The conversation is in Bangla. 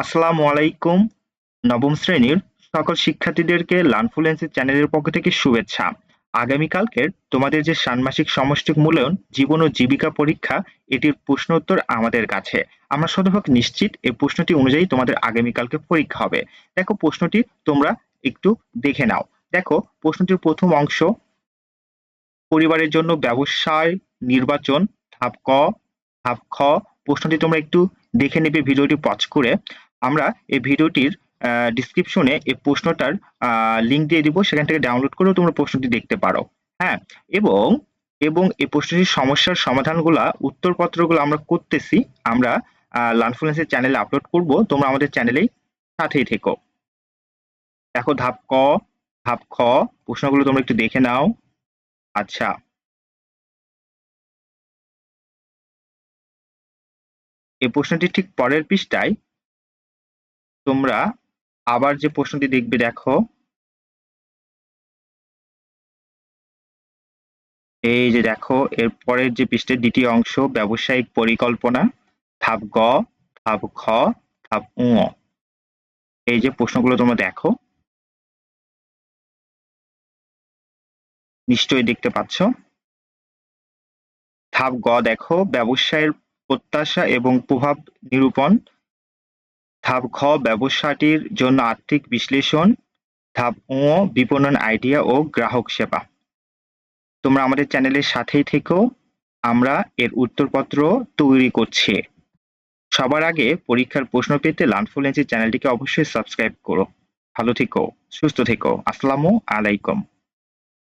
আসসালামু আলাইকুম। নবম শ্রেণির সকল শিক্ষার্থীদেরকে লার্নফ্লুয়েন্সি চ্যানেলের পক্ষ থেকে শুভেচ্ছা। আগামীকালকের তোমাদের যে ষান্মাসিক সমষ্টিক মূল্যায়ন, জীবন ও জীবিকা পরীক্ষা, এটির প্রশ্ন উত্তর আমাদের কাছে। আমরা শতভাগ নিশ্চিত এই প্রশ্নটি অনুযায়ী তোমাদের আগামীকালকে পরীক্ষা হবে। দেখো প্রশ্নটি, তোমরা একটু দেখে নাও। দেখো, প্রশ্নটির প্রথম অংশ, পরিবারের জন্য ব্যবসায় নির্বাচন, ধাপ ক, ধাপ খ। প্রশ্নটি তোমরা একটু দেখে নেবে, ভিডিওটি পজ করে। আমরা এই ভিডিওটির ডিসক্রিপশনে এই প্রশ্নটার লিংক দিয়ে দিব, সেখান থেকে ডাউনলোড করেও তোমরা প্রশ্নটি দেখতে পারো। হ্যাঁ এবং এবং এই প্রশ্নটির সমস্যার সমাধানগুলা, উত্তরপত্রগুলো আমরা করতেছি, আমরা লার্নফ্লুয়েন্সের চ্যানেলে আপলোড করব, তোমরা আমাদের চ্যানেলেই সাথেই থেকো। দেখো ধাপ ক, ধাপ খ, প্রশ্নগুলো তোমরা একটু দেখে নাও। আচ্ছা। এই প্রশ্নটি ঠিক পরের পৃষ্ঠায় তোমরা আবার যে প্রশ্নটি দেখবে, দেখো। এই যে দেখো, এর পরের যে পৃষ্ঠের দ্বিতীয় অংশ, ব্যবসায়িক পরিকল্পনা, ধাপ গ, ধাপ খ, ধাপ উ। এই যে প্রশ্নগুলো তোমরা দেখো। নিশ্চয়ই দেখতে পাচ্ছ। ধাপ গ, দেখো, ব্যবসায়ের প্রত্যাশা এবং প্রভাব নিরূপণ। ধাপ খ ব্যবসাটির জন্য আর্থিক বিশ্লেষণ। ধাপ ও বিপণন আইডিয়া ও গ্রাহক সেবা। তোমরা আমাদের চ্যানেলের সাথেই থেকো। আমরা এর উত্তরপত্র তৈরি করছি। সবার আগে পরীক্ষার প্রশ্ন পেতে লার্নফুলেন্সি চ্যানেলটিকে অবশ্যই সাবস্ক্রাইব করো। ভালো থেকো, সুস্থ থেকো। আসসালামু আলাইকুম।